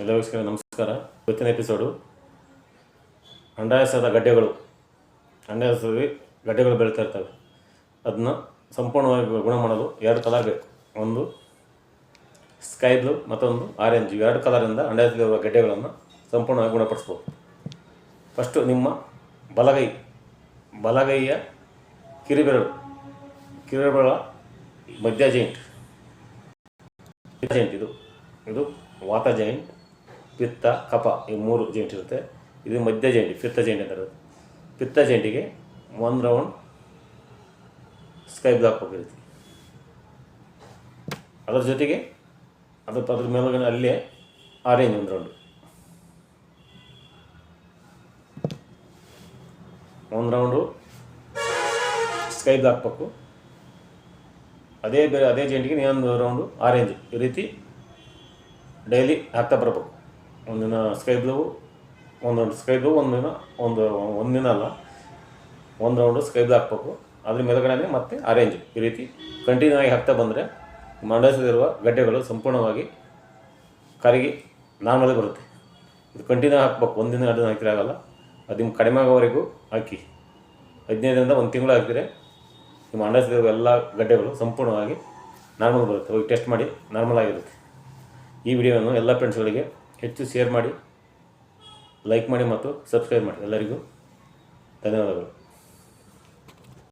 ಎಲ್ಲ ವೀಕ್ಷಕರಿಗೆ ನಮಸ್ಕಾರ. ಇವತ್ತಿನ ಎಪಿಸೋಡು ಅಂಡಾಯಸದ ಗಡ್ಡೆಗಳು. ಅಂಡಾಯಸದಲ್ಲಿ ಗಡ್ಡೆಗಳು ಬೆಳೀತಾ ಇರ್ತವೆ. ಅದನ್ನ ಸಂಪೂರ್ಣವಾಗಿ ಗುಣ ಮಾಡಲು ಎರಡು ಕಲರ್ ಬೇಕು. ಒಂದು ಸ್ಕೈ ಬ್ಲೂ ಮತ್ತೊಂದು ಆರೆಂಜ್ ಎರಡು ಕಲರಿಂದ ಅಂಡಾಯಸದಲ್ಲಿರುವ ಗಡ್ಡೆಗಳನ್ನು ಸಂಪೂರ್ಣವಾಗಿ ಗುಣಪಡಿಸ್ಬೋದು. ಫಸ್ಟು ನಿಮ್ಮ ಬಲಗೈ. ಬಲಗೈಯ ಕಿರಿಬೆರಳು. ಕಿರಿಬೆರಳ ಮಧ್ಯ ಜೈಂಟ್ ಜೈಂಟ್ ಇದು. ಇದು ವಾತ ಜೈಂಟ್ ಪಿತ್ತ, ಕಪ ಈ ಮೂರು ಜಂಟಿ ಇರುತ್ತೆ. ಇದು ಮಧ್ಯ ಜಂಟಿ ಪಿತ್ತ ಜಂಟಿ ಅಂತ ಪಿತ್ತ ಜಂಟಿಗೆ ಒಂದು ರೌಂಡ್ ಸ್ಕೈ ಬ್ಲಾಕ್ ಹೋಗಿರುತ್ತೆ. ಅದರ ಜೊತೆಗೆ ಅದ್ರ ಅದ್ರ ಮೇಲುಗಡೆ ಅಲ್ಲೇ ಆರೆಂಜ್ ಒಂದು ರೌಂಡು ಒಂದು ರೌಂಡು ಸ್ಕೈ ಬ್ಲಾಕ್ ಪಕ್ಕು. ಅದೇ ಬೇರೆ, ಅದೇ ಜೆಂಟಿಗೆ ಇನ್ನೊಂದು ರೌಂಡು ಆರೆಂಜ್ ಈ ರೀತಿ ಡೈಲಿ ಹಾಕ್ತಾ ಬರಬೇಕು. ಒಂದಿನ ಸ್ಕೈ ಬ್ಲೂ ಒಂದೊಂದು ಸ್ಕೈ ಬ್ಲೂ ಒಂದಿನ ಒಂದು ಒಂದಿನ ಅಲ್ಲ, ಒಂದು ರೌಂಡು ಸ್ಕೈ ಬ್ಲೂ ಹಾಕ್ಬೇಕು. ಅದ್ರ ಮೇಲುಗಡೆ ಮತ್ತೆ ಆರೆಂಜ್ ಈ ರೀತಿ ಕಂಟಿನ್ಯೂ ಆಗಿ ಹಾಕ್ತಾ ಬಂದರೆ ಮಂಡಿಸದಿರುವ ಗಡ್ಡೆಗಳು ಸಂಪೂರ್ಣವಾಗಿ ಕರಗಿ ನಾರ್ಮಲ್ ಬರುತ್ತೆ. ಇದು ಕಂಟಿನ್ಯೂ ಹಾಕ್ಬೇಕು. ಒಂದಿನ ಎರಡು ಹಾಕಿದ್ರೆ ಆಗಲ್ಲ. ಅದು ನಿಮ್ಗೆ ಕಡಿಮೆ ಆಗೋವರೆಗೂ ಹಾಕಿ. ಹದಿನೈದರಿಂದ ಒಂದು ತಿಂಗಳು ಹಾಕಿದರೆ ನಿಮ್ಮ ಅಂಡಸಿರುವ ಎಲ್ಲ ಗಡ್ಡೆಗಳು ಸಂಪೂರ್ಣವಾಗಿ ನಾರ್ಮಲ್ ಬರುತ್ತೆ. ಹೋಗಿ ಟೆಸ್ಟ್ ಮಾಡಿ ನಾರ್ಮಲ್ ಆಗಿರುತ್ತೆ. ಈ ವಿಡಿಯೋವನ್ನು ಎಲ್ಲ ಫ್ರೆಂಡ್ಸ್ಗಳಿಗೆ ಹೆಚ್ಚು ಶೇರ್ ಮಾಡಿ ಲೈಕ್ ಮಾಡಿ ಮತ್ತು ಸಬ್ಸ್ಕ್ರೈಬ್ ಮಾಡಿ. ಎಲ್ಲರಿಗೂ ಧನ್ಯವಾದಗಳು.